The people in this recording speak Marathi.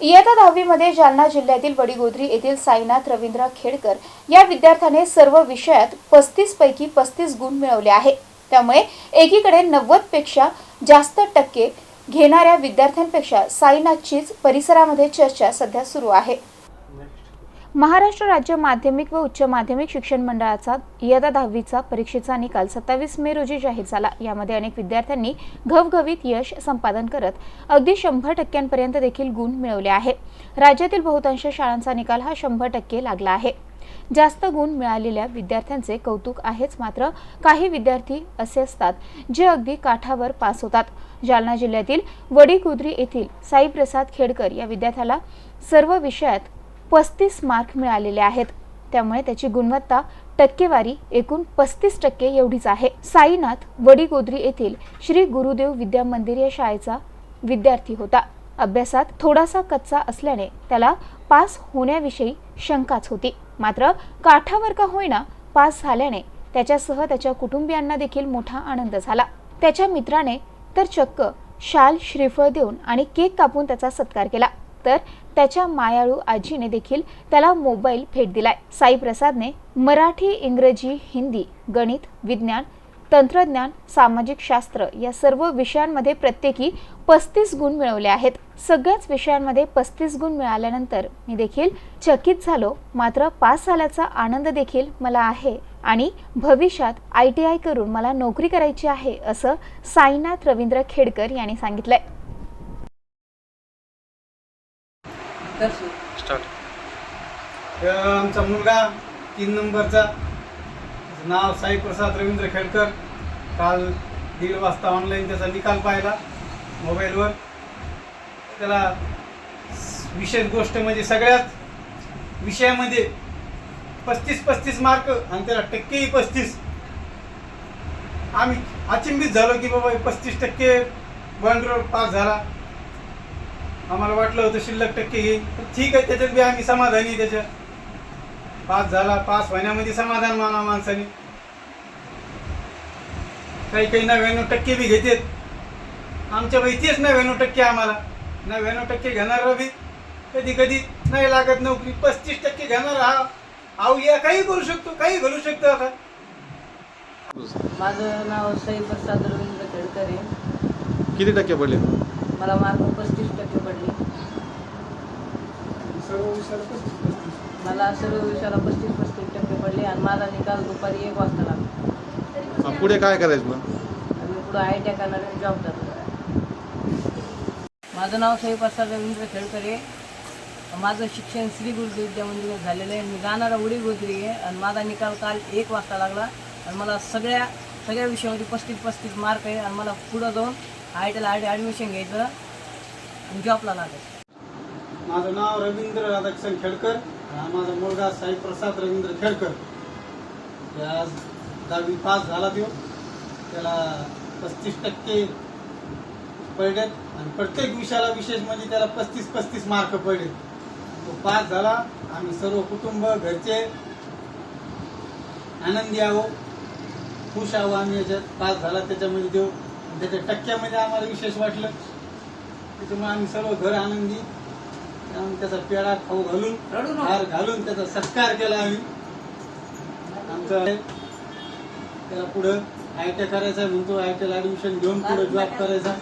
इयत्ता दहावीमध्ये जालना जिल्ह्यातील वडीगोद्री येथील साईनाथ रवींद्र खेडकर या विद्यार्थ्याने सर्व विषयात पस्तीस पैकी पस्तीस गुण मिळवले आहे. त्यामुळे एकीकडे नव्वदपेक्षा जास्त टक्के घेणाऱ्या विद्यार्थ्यांपेक्षा साईनाथचीच परिसरामध्ये चर्चा सध्या सुरू आहे. महाराष्ट्र राज्य माध्यमिक व उच्च माध्यमिक शिक्षण मंडळाचा इयत्ता दहावीचा परीक्षेचा निकाल सत्तावीस मे रोजी जाहीर झाला. यामध्ये अनेक विद्यार्थ्यांनी घवघवीत यश संपादन करत अगदी शंभर टक्क्यांपर्यंत देखील गुण मिळवले आहे. राज्यातील बहुतांश शाळांचा निकाल हा शंभर टक्के लागला आहे. जास्त गुण मिळालेल्या विद्यार्थ्यांचे कौतुक आहेच मात्र काही विद्यार्थी असे असतात जे अगदी काठावर पास होतात. जालना जिल्ह्यातील वडीकुद्री येथील साईप्रसाद खेडकर या विद्यार्थ्याला सर्व विषयात पस्तीस मार्क मिळालेले आहेत. त्यामुळे त्याची गुणवत्ता टक्केवारी एकूण पस्तीस टक्के एवढीच आहे. साईनाथ वडीगोद्री येथील श्री गुरुदेव विद्या मंदिर या शाळेचा विद्यार्थी होता. अभ्यासात थोडासा कच्चा असल्याने त्याला पास होण्याविषयी शंकाच होती. मात्र काठावर का होईना पास झाल्याने त्याच्यासह त्याच्या कुटुंबियांना देखील मोठा आनंद झाला. त्याच्या मित्राने तर चक्क शाल श्रीफळ देऊन आणि केक कापून त्याचा सत्कार केला. तर त्याच्या मायाळू आजीने देखील त्याला मोबाईल भेट दिलाय. साई प्रसादने मराठी इंग्रजी हिंदी गणित विज्ञान तंत्रज्ञान सामाजिक शास्त्र या सर्व विषयांमध्ये प्रत्येकी पस्तीस गुण मिळवले आहेत. सगळ्याच विषयांमध्ये पस्तीस गुण मिळाल्यानंतर मी देखील चकित झालो. मात्र पास झाल्याचा आनंद देखील मला आहे आणि भविष्यात आय टी आय करून मला नोकरी करायची आहे असं साईनाथ रवींद्र खेडकर यांनी सांगितलंय. स्टार्ट आमचा मुलगा तीन नंबरचा. नाव साईप्रसाद रवींद्र खेडकर. काल दीड वाजता ऑनलाईन त्याचा निकाल पाहिला मोबाईलवर. त्याला विशेष गोष्ट म्हणजे सगळ्यात विषयामध्ये पस्तीस पस्तीस मार्क आणि त्याला टक्केही पस्तीस. आम्ही अचिंबित झालो की बाबा पस्तीस टक्के बंडरोड पास झाला. आम्हाला वाटलं होतं शिल्लक टक्के घेईल ठीक आहे त्याच्यात बी आम्ही समाधानी त्याच्या पास झाला पास होण्यामध्ये समाधान माना माणसाने. काही काही नव्याण्णव टक्के बी घेतात. आमच्या बाई तेच नव्याण्णव टक्के आम्हाला. नव्याण्णव टक्के घेणार बी कधी कधी नाही लागत नोकरी. पस्तीस टक्के घेणार हा. आऊ या काही करू शकतो काही घालू शकतो आता. माझं नाव सई प्रसाद रवींद्र खेडकर आहे. किती टक्के पडले? मला मार्क पस्तीस टक्के मला सर्व विषयाला पस्तीस पस्तीस टक्के पडले आणि माझा निकाल दुपारी एक वाजता लागला. हा, पुढे काय करायचं मग? आणि मी पुढं आय टी करणार आहे जॉब करणार माझं नाव सई प्रसाद रवींद्र खेडकर आहे माझं शिक्षण श्री गुरुदेव विद्या मंदिरात झालेलं आहे. मी जाणारा उडी गोदरी आहे आणि माझा निकाल काल एक वाजता लागला. आणि मला सगळ्या सगळ्या विषयामध्ये पस्तीस पस्तीस मार्क आहे. आणि मला पुढं जाऊन आय टीला आय ॲडमिशन घ्यायचं आणि जॉबला लागायचं माझं नाव रवींद्र राधाकृष्ण खेडकर. हा माझा मुलगा साईप्रसाद रवींद्र खेडकर. आज दहावी पास झाला तो. त्याला पस्तीस टक्के पडलेत आणि प्रत्येक विषयाला विशेष म्हणजे त्याला पस्तीस पस्तीस मार्क पडले तो पास झाला. आम्ही सर्व कुटुंब घरचे आनंदी आहो. खुश आहो आम्ही याच्यात. पास झाला त्याच्यामध्ये देऊ आणि त्याच्या टक्क्यामध्ये आम्हाला विशेष वाटलं. त्याच्यामुळे आम्ही सर्व घर आनंदी. आम्ही त्याचा पेढा खाऊ घालून हार घालून त्याचा सत्कार केला आम्ही. आमचं त्याला पुढं आय टी करायचा म्हणतो आय टीला ऍडमिशन घेऊन पुढे जॉब करायचा.